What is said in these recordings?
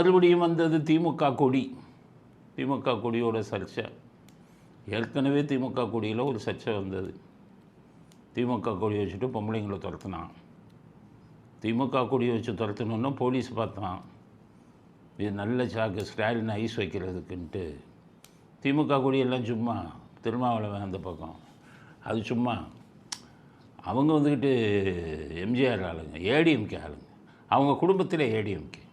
மறுபடியும் வந்தது திமுக கொடி. திமுக கொடியோட சர்ச்சை. ஏற்கனவே திமுக கொடியில் ஒரு சர்ச்சை வந்தது. திமுக கொடியை வச்சுட்டு பொம்பளைங்களை துரத்துனான். திமுக கொடியை வச்சு துரத்தணுன்னா போலீஸ் பார்த்தான். இது நல்ல சாக்கு ஸ்டாலின் ஐஸ் வைக்கிறதுக்குன்ட்டு. திமுக கொடியெல்லாம் சும்மா திருமாவளவன் அந்த பக்கம். அது சும்மா அவங்க வந்துக்கிட்டு எம்ஜிஆர் ஆளுங்க ஏடிஎம்கே ஆளுங்க. அவங்க குடும்பத்தில் ஏடிஎம்கே.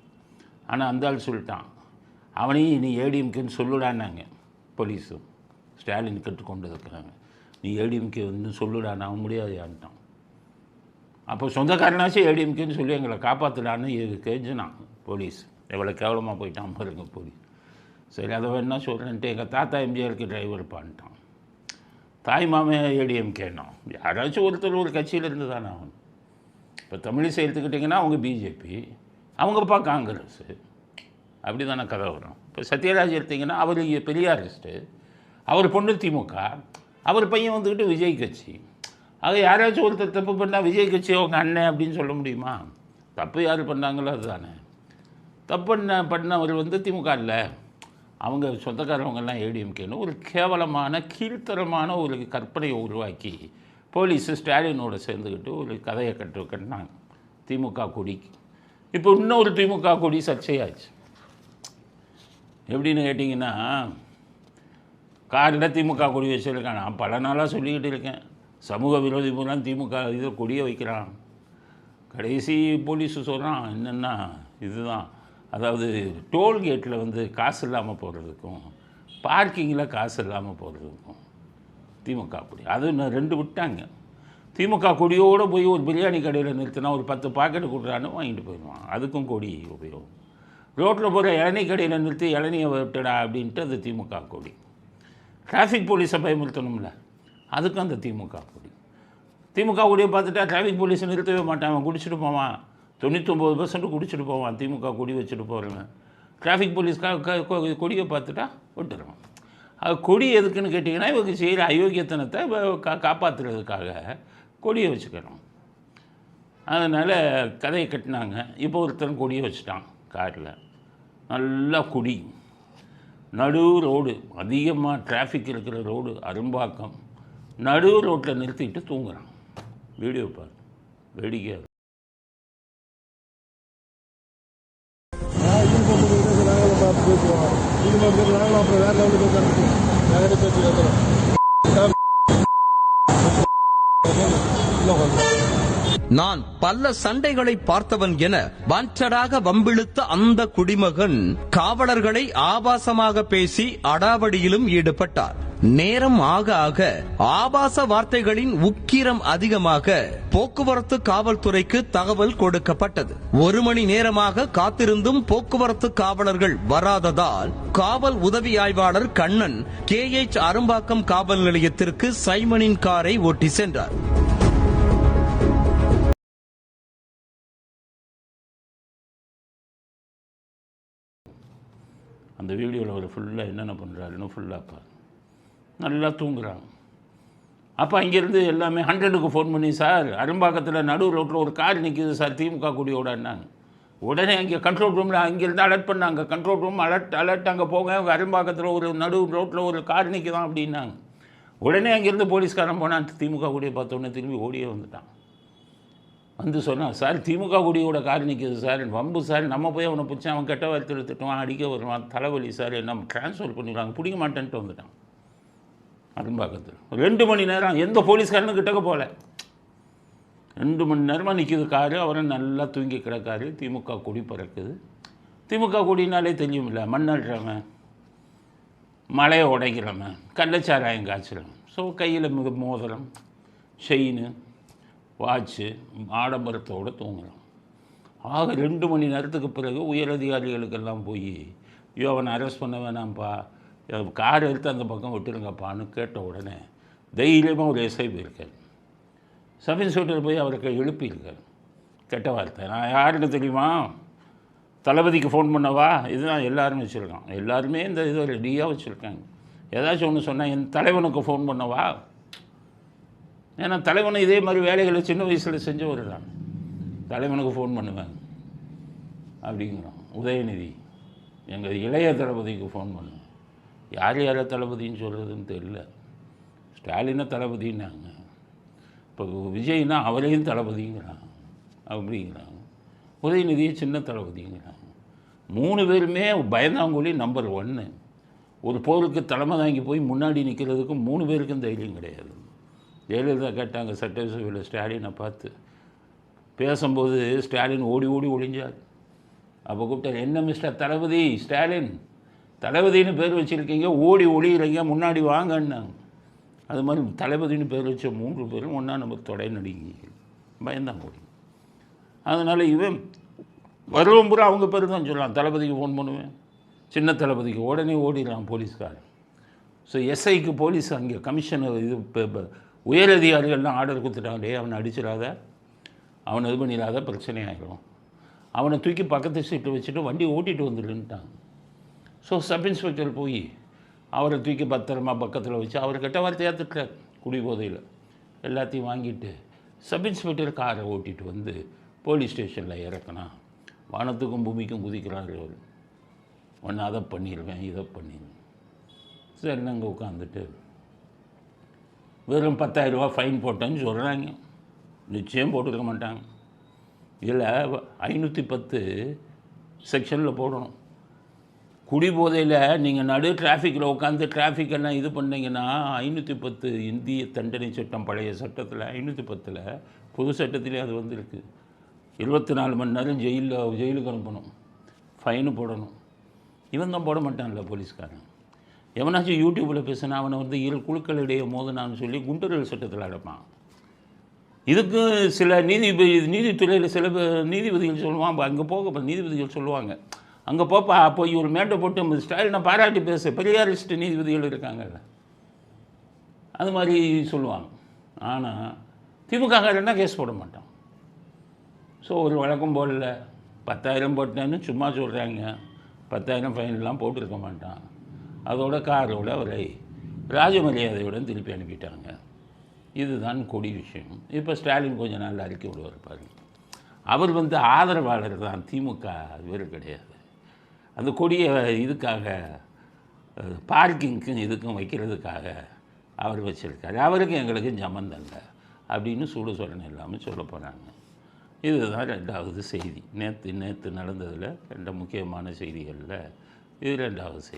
ஆனால் அந்த ஆள் சொல்லிட்டான். அவனையும் நீ ஏடிஎம்கேன்னு சொல்லுடான்னாங்க. போலீஸும் ஸ்டாலின் கற்றுக்கொண்டு இருக்கிறாங்க நீ ஏடிஎம்கே வந்து சொல்லுடான்னு அவன் முடியாதுயான்ட்டான். அப்போ சொந்தக்காரனாச்சும் ஏடிஎம்கேன்னு சொல்லி எங்களை காப்பாற்றலான்னு கெஞ்சினான் போலீஸ். எவ்வளோ கேவலமாக போயிட்டான் பாருங்க போலீஸ். சரி அதை வேணா சொல்கிறேன்ட்டு எங்கள் தாத்தா எம்ஜிஆருக்கு டிரைவர் பண்ணிட்டான். தாய் மாமே ஏடிஎம்கேனா யாராச்சும் ஒருத்தர் ஒரு கட்சியில் இருந்து தானே ஆகணும். இப்போ தமிழிசை எடுத்துக்கிட்டிங்கன்னா அவங்க பிஜேபி. அவங்கப்பா காங்கிரஸ். அப்படி தானே கதை வரும். இப்போ சத்யராஜ் எடுத்திங்கன்னா அவர் பெரியாரிஸ்ட்டு அவர் பொண்ணு திமுக. அவர் பையன் வந்துக்கிட்டு விஜய் கட்சி. ஆக யாராச்சும் ஒருத்தர் தப்பு பண்ணால் விஜய் கட்சி அவங்க அண்ணன் அப்படின்னு சொல்ல முடியுமா? தப்பு யார் பண்ணாங்களோ அதுதானே. தப்பு பண்ண பண்ணவர் வந்து திமுக இல்லை. அவங்க சொந்தக்காரவங்கெல்லாம் ஏடிஎம்கேன்னு ஒரு கேவலமான கீழ்த்தரமான ஒரு கற்பனையை உருவாக்கி போலீஸு ஸ்டாலினோடு சேர்ந்துக்கிட்டு ஒரு கதையை கட்டு கட்டினாங்க. திமுக கொடிக்கு. இப்போ இன்னொரு திமுக கொடி சர்ச்சையாச்சு எப்படின்னு கேட்டிங்கன்னா காரில் திமுக கொடி வச்சுருக்கேன். நான் பல நாளாக சொல்லிக்கிட்டு இருக்கேன். சமூக விரோதி பூரா திமுக இதில் கொடியை வைக்கிறான். கடைசி போலீஸு சொல்கிறான் என்னென்னா இதுதான். அதாவது டோல்கேட்டில் வந்து காசு இல்லாமல் போகிறதுக்கும் பார்க்கிங்கில் காசு இல்லாமல் போகிறதுக்கும் திமுக கொடி. அது இன்னும் ரெண்டு விட்டாங்க. திமுக கொடியோடு போய் ஒரு பிரியாணி கடையில் நிறுத்தினா ஒரு பத்து பாக்கெட்டு கொடுறான்னு வாங்கிட்டு போயிடுவான். அதுக்கும் கொடி உபயோகம். ரோட்டில் போகிற இளநீ கடையில் நிறுத்தி இளநியை விட்டுடா அப்படின்ட்டு அது திமுக கொடி. டிராஃபிக் போலீஸை பயமுறுத்தணும்ல. அதுக்கும் அந்த திமுக கொடி. திமுக கொடியை பார்த்துட்டா டிராஃபிக் போலீஸை நிறுத்தவே மாட்டான். அவன் குடிச்சிட்டு போவான். தொண்ணூத்தொம்பது பர்சன்ட் குடிச்சிட்டு போவான். திமுக கொடி வச்சுட்டு போகிறவன் டிராஃபிக் போலீஸ் க- கொ- கொடியை பார்த்துட்டா விட்டுருவான். அது கொடி எதுக்குன்னு கேட்டிங்கன்னா இவங்க செய்கிற அயோக்கியத்தனத்தை கா காப்பாற்றுறதுக்காக கொடியை வச்சுக்கிறோம். அதனால் கதையை கட்டினாங்க. இப்போ ஒருத்தன் கொடியை வச்சுட்டான் காரில். நல்லா குடி. நடு ரோடு அதிகமாக டிராஃபிக் இருக்கிற ரோடு அரும்பாக்கம். நடு ரோட்டில் நிறுத்திட்டு தூங்குறான். வீடியோ பாரு. வேடிக்கையாக இது மாதிரி நாங்களும் அப்புறம் வேறு லெவலுக்கு போய் கருத்து நாங்களே நான் பல சண்டைகளை பார்த்தவன் என வாண்டடாக வம்பிழுத்த அந்த குடிமகன் காவலர்களை ஆபாசமாக பேசி அடாவடியிலும் ஈடுபட்டார். நேரம் ஆக ஆக ஆபாச வார்த்தைகளின் உக்கிரம் அதிகமாக போக்குவரத்து காவல்துறைக்கு தகவல் கொடுக்கப்பட்டது. ஒரு மணி நேரமாக காத்திருந்தும் போக்குவரத்து காவலர்கள் வராததால் காவல் உதவி ஆய்வாளர் கண்ணன் கே எச் அரும்பாக்கம் காவல் நிலையத்திற்கு சைமனின் காரை ஓட்டி சென்றார். அந்த வீடியோவில் அவர் ஃபுல்லாக என்னென்ன பண்ணுறாருன்னு ஃபுல்லாக பாரு நல்லா தூங்குறாங்க. அப்போ அங்கேருந்து எல்லாமே ஹண்ட்ரடுக்கு ஃபோன் பண்ணி சார் அரும்பாக்கத்தில் நடு ரோட்டில் ஒரு கார் நிற்கிது சார் திமுக கொடியோடன்னாங்க. உடனே அங்கே கண்ட்ரோல் ரூமில் அங்கேருந்து அலர்ட் பண்ணாங்க. கண்ட்ரோல் ரூம் அலர்ட் அலர்ட் அங்கே போங்க அவங்க அரும்பாக்கத்தில் ஒரு நடு ரோட்டில் ஒரு கார் நிற்குதான் அப்படின்னாங்க. உடனே அங்கேருந்து போலீஸ்காரன் போனான் திமுக கூடிய பார்த்தோன்னே திரும்பி ஓடியே வந்துட்டான். வந்து சொன்னால் சார் திமுக கொடியோட கார் நிற்கிது சார். வம்பு சார். நம்ம போய் அவனை பிடிச்சி அவன் கெட்ட வார்த்தை திட்டுவான் அடிக்க வருவான் தலைவலி சார். என்ன ட்ரான்ஸ்ஃபர் பண்ணிடுவாங்க. பிடிக்க மாட்டேன்ட்டு வந்துட்டான். அரும்பாக்கத்தில். ரெண்டு மணி நேரம் எந்த போலீஸ்காரனும் கிட்டக்க போகல ரெண்டு மணி நேரமாக நிற்கிது காரு. அவரை நல்லா தூங்கி கிடக்காரு. திமுக கொடி பறக்குது. திமுக கொடினாலே தெரியுமில்ல மண்ணாடுறவன். மலையை உடைக்கிறவன். கள்ளச்சாராயம் காய்ச்சிறவன். ஸோ கையில் மிக மோதிரம். செயின். வாட்சு ஆடம்பரத்தோடு தூங்கலாம் ஆக ரெண்டு மணி நேரத்துக்கு பிறகு உயரதிகாரிகளுக்கெல்லாம் போய் ஐயோ அவனை அரெஸ்ட் பண்ண வேணாம்ப்பா. கார் எடுத்து அந்த பக்கம் விட்டுருங்கப்பான்னு கேட்ட உடனே தைரியமாக ஒரு எஸ்ஐ போயிருக்கார். சப் இன்ஸ்பெக்டர் போய் அவருக்கு எழுப்பியிருக்கார். கெட்ட வார்த்தை. நான் யாருக்கு தெரியுமா? தளபதிக்கு ஃபோன் பண்ணவா? இதுதான் எல்லாருமே வச்சுருக்கான் எல்லாருமே இந்த இதை ரெடியாக வச்சுருக்காங்க. ஏதாச்சும் ஒன்று சொன்னால் என் தலைவனுக்கு ஃபோன் பண்ணவா? ஏன்னா தலைவனை இதே மாதிரி வேலைகளை சின்ன வயசில் செஞ்சவர் தான் தலைவனுக்கு ஃபோன் பண்ணுவேன். அப்படிங்கிறான். உதயநிதி எங்கள் இளைய தளபதிக்கு ஃபோன் பண்ணுவேன். யார் யாரை தளபதின்னு சொல்கிறதுன்னு தெரியல. ஸ்டாலினை தளபதின்னாங்க. இப்போ விஜய்னா அவரையும் தளபதிங்கிறான். அப்படிங்கிறாங்க உதயநிதியை சின்ன தளபதிங்கிறாங்க மூணு பேருமே பயந்தாங்குழி நம்பர் ஒன்று ஒரு போருக்கு தலைமை தாங்கி போய் முன்னாடி நிற்கிறதுக்கு மூணு பேருக்கும் தைரியம் கிடையாது. ஜெயலலிதா கேட்டாங்க சட்டசபையில் ஸ்டாலினை பார்த்து. பேசும்போது ஸ்டாலின் ஓடி ஓடி ஒளிஞ்சார். அப்போ கூப்பிட்டார் என்ன மிஸ்டர் தளபதி ஸ்டாலின்? தளபதினு பேர் வச்சுருக்கீங்க ஓடி ஒளியிறீங்க முன்னாடி வாங்கன்னாங்க. அது மாதிரி தளபதினு பேர் வச்ச மூன்று பேரும் ஒன்றா நம்ம தொடை நடிகை பயந்தான் ஓடி. அதனால் இவன் வருவம் பூரா அவங்க பேர் தான் சொல்லலாம். தளபதிக்கு ஃபோன் பண்ணுவேன். சின்ன தளபதிக்கு உடனே ஓடிடலாம் போலீஸ்காரன். ஸோ எஸ்ஐக்கு போலீஸ் அங்கே கமிஷனர் இது இப்போ உயரதிகாரிகள்லாம் ஆர்டர் கொடுத்துட்டாங்க அவனை அடிச்சிடாத. அவனை இது பண்ணிடாத பிரச்சனை ஆகிடும் அவனை தூக்கி பக்கத்து சீட்டில் வச்சுட்டு வண்டி ஓட்டிகிட்டு வந்துடுன்ட்டாங்க. ஸோ சப் இன்ஸ்பெக்டர் போய் அவரை தூக்கி பத்திரமா பக்கத்தில் வச்சு அவர் கெட்ட வார்த்தையாக திட்டார் குடி போதையில். எல்லாத்தையும் வாங்கிட்டு சப் இன்ஸ்பெக்டர் காரை ஓட்டிகிட்டு வந்து போலீஸ் ஸ்டேஷனில் இறக்குனா வானத்துக்கும் பூமிக்கும் குதிக்கிறாரு அவர். ஒன்று அதை பண்ணிடுவேன் இதை பண்ணிடுவேன் சரி நாங்கள் உட்காந்துட்டு வெறும் பத்தாயிரரூபா ஃபைன் போட்டேன்னு சொல்கிறாங்க நிச்சயம் போட்டுருக்க மாட்டாங்க. இதில் ஐநூற்றி பத்து செக்ஷனில் போடணும். குடிபோதையில் நீங்கள் நடு டிராஃபிக்கில் உட்காந்து traffic எல்லாம் இது பண்ணிங்கன்னா ஐநூற்றி பத்து இந்திய தண்டனை சட்டம் பழைய சட்டத்தில் ஐநூற்றி பத்தில் புது சட்டத்திலே அது வந்திருக்கு. இருபத்தி நாலு மணி நேரம் ஜெயிலில் ஜெயிலுக்கு அனுப்பணும். ஃபைனு போடணும். இவன் தான் போட மாட்டான்ல போலீஸ்காரன். எவனாச்சும் யூடியூப்பில் பேசினா அவனை வந்து இரு குழுக்களிடையே மோதினான்னு சொல்லி குண்டர்கள் சட்டத்தில் அடைப்பான். இதுக்கு சில நீதிபதி நீதித்துறையில் சில நீதிபதிகள் சொல்லுவான் அங்கே போக நீதிபதிகள் சொல்லுவாங்க. அங்கே போப்பா போய் ஒரு மேட்டை போட்டு ஸ்டாலினை பாராட்டி பேச பெரியாரிஸ்ட் நீதிபதிகள் இருக்காங்கல்ல. அது மாதிரி சொல்லுவாங்க. ஆனால் திமுக கேஸ் போட மாட்டான். ஸோ ஒரு வழக்கம் போடல. பத்தாயிரம் போட்டேன்னு சும்மா சொல்கிறாங்க பத்தாயிரம் ஃபைன்லாம் போட்டிருக்க மாட்டான். அதோட காரோட அவரை ராஜமரியாதையுடன் திருப்பி அனுப்பிட்டாங்க. இதுதான் கொடி விஷயம். இப்போ ஸ்டாலின் கொஞ்ச நாள் அறிக்கை விடுவார் பாருங்க. அவர் வந்து ஆதரவாளர் தான் திமுக வேறு கிடையாது. அந்த கொடியை இதுக்காக பார்க்கிங்க்கும் இதுக்கும் வைக்கிறதுக்காக அவர் வச்சுருக்காரு. அவருக்கும் எங்களுக்கும் ஜமந்தல்ல இல்லை அப்படின்னு சூடு சொல்லணும் இல்லாமல் சொல்ல போகிறாங்க இதுதான் ரெண்டாவது செய்தி. நேற்று நேற்று நடந்ததில் ரெண்டு முக்கியமான செய்திகளில் இது ரெண்டாவது செய்தி.